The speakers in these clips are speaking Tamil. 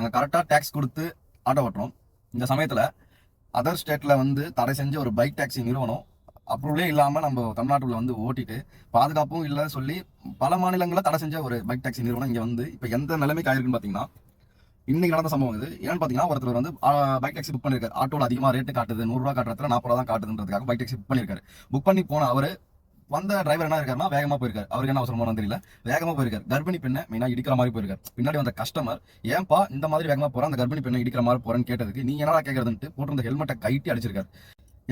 நாங்கள் கரெக்டாக டேக்ஸ் கொடுத்து ஆட்டோ ஓட்டுறோம். இந்த சமயத்தில் அதர் ஸ்டேட்டில் வந்து தடை செஞ்ச ஒரு பைக் டாக்ஸி நிறுவனம் அப்ரூவலே இல்லாமல் நம்ம தமிழ்நாட்டுல வந்து ஓட்டிட்டு பாதுகாப்பும் இல்லை சொல்லி பல மாநிலங்களில் தடை செஞ்ச ஒரு பைக் டாக்ஸி நிறுவனம் இங்கே வந்து இப்போ எந்த நிலைமைக்கு ஆயிருக்குன்னு பார்த்தீங்கன்னா இன்னைக்கு நடந்த சம்பவம் இது. ஏன்னு பார்த்தீங்கன்னா ஒருத்தர் வந்து பைக் டாக்ஸி புக் பண்ணியிருக்காரு ஆட்டோவில் அதிகமாக ரேட்டு காட்டுது நூறுரூவா காட்டுறதுல நாற்பது ரூபா தான் காட்டுதுன்றதுக்காக பைக் டாக்ஸி புக் பண்ணியிருக்காரு புக் பண்ணி போன அவர் வந்த டிரைவர் என்ன இருக்காருன்னா வேகமா போயிருக்காரு. அவருக்கு என்ன அவசரமான தெரியல. வேகமா போயிருக்காரு. கர்ப்பிணி பெண்ணை மெயினா இடிக்கிற மாதிரி போயிருக்காரு. பின்னாடி வந்த கஸ்டமர் ஏன்பா இந்த மாதிரி வேகமா போற? அந்த கர்ப்பிணி பெண்ணை இடிக்கிற மாதிரி போறேன்னு கேட்டதுக்கு நீ என்னடா கேட்கறதுன்ட்டு போட்டிருந்த ஹெல்மெட்டை கைட்டி அடிச்சிருக்காரு.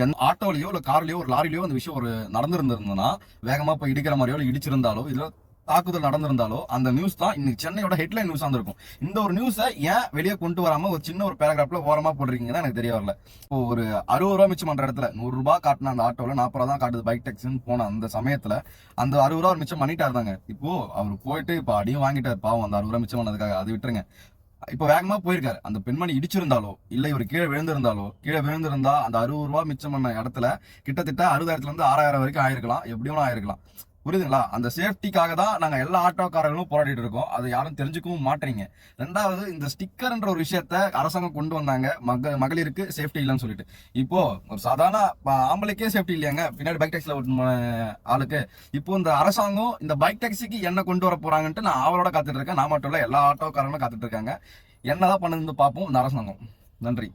எந்த ஆட்டோலயோ இல்ல கார்லயோ ஒரு லாரிலயோ அந்த விஷயம் ஒரு நடந்திருந்திருந்ததுன்னா வேகமா போய் இடிக்கிற மாதிரியோ இடிச்சிருந்தாலோ இதுல தாக்குதல் நடந்திருந்தாலோ அந்த நியூஸ் தான் இன்னைக்கு சென்னையோட ஹெட்லைன் நியூஸா இருந்திருக்கும் இந்த ஒரு நியூஸை ஏன் வெளியே கொண்டு வராம ஒரு சின்ன ஒரு பேராகிராஃப்ல ஓரமா போடுறீங்கன்னு எனக்கு தெரிய வரல. இப்போ ஒரு அறுபது ரூபா மிச்சம் பண்ற இடத்துல நூறுரூபா காட்டின அந்த ஆட்டோல நாற்பது ரூபா தான் காட்டுது பைக் டாக்ஸின்னு போன அந்த சமயத்துல அந்த அறுபது ரூபா மிச்சம் பண்ணிட்டா இருந்தாங்க இப்போ அவர் போயிட்டு இப்போ அடியும் வாங்கிட்டார். பாவம் அந்த அறுபது ரூபா மிச்சம் பண்ணதுக்காக அது விட்டுருங்க. இப்போ வேகமா போயிருக்காரு. அந்த பெண்மணி இடிச்சிருந்தாலோ இல்ல இவர் கீழே விழுந்திருந்தாலோ கீழே விழுந்திருந்தா அந்த அறுபது ரூபா மிச்சம் பண்ண இடத்துல கிட்டத்தட்ட அறுபதாயிரத்துல இருந்து ஆறாயிரம் வரைக்கும் ஆயிருக்கலாம். எப்படியும் ஆயிருக்கலாம். புரியுதுங்களா? அந்த சேஃப்டிக்காக தான் நாங்கள் எல்லா ஆட்டோக்காரர்களும் போராடிட்டு இருக்கோம். அதை யாரும் தெரிஞ்சுக்கவும் மாட்டீங்க. ரெண்டாவது இந்த ஸ்டிக்கர்ன்ற ஒரு விஷயத்த அரசாங்கம் கொண்டு வந்தாங்க. மக மகளிருக்கு சேஃப்டி இல்லைன்னு சொல்லிட்டு. இப்போ ஒரு சாதாரண ஆம்பளைக்கே சேஃப்டி இல்லையாங்க? பின்னாடி பைக் டாக்ஸில் ஓட்டுன ஆளுக்கு. இப்போ இந்த அரசாங்கம் இந்த பைக் டாக்ஸிக்கு என்ன கொண்டு வர போறாங்கன்ட்டு நான் ஆவலோட காத்துட்டு இருக்கேன். நான் மட்டும் இல்லை எல்லா ஆட்டோக்காரங்களும் காத்துட்டு இருக்காங்க. என்னதான் பண்ணுதுன்னு பார்ப்போம் இந்த அரசாங்கம். நன்றி.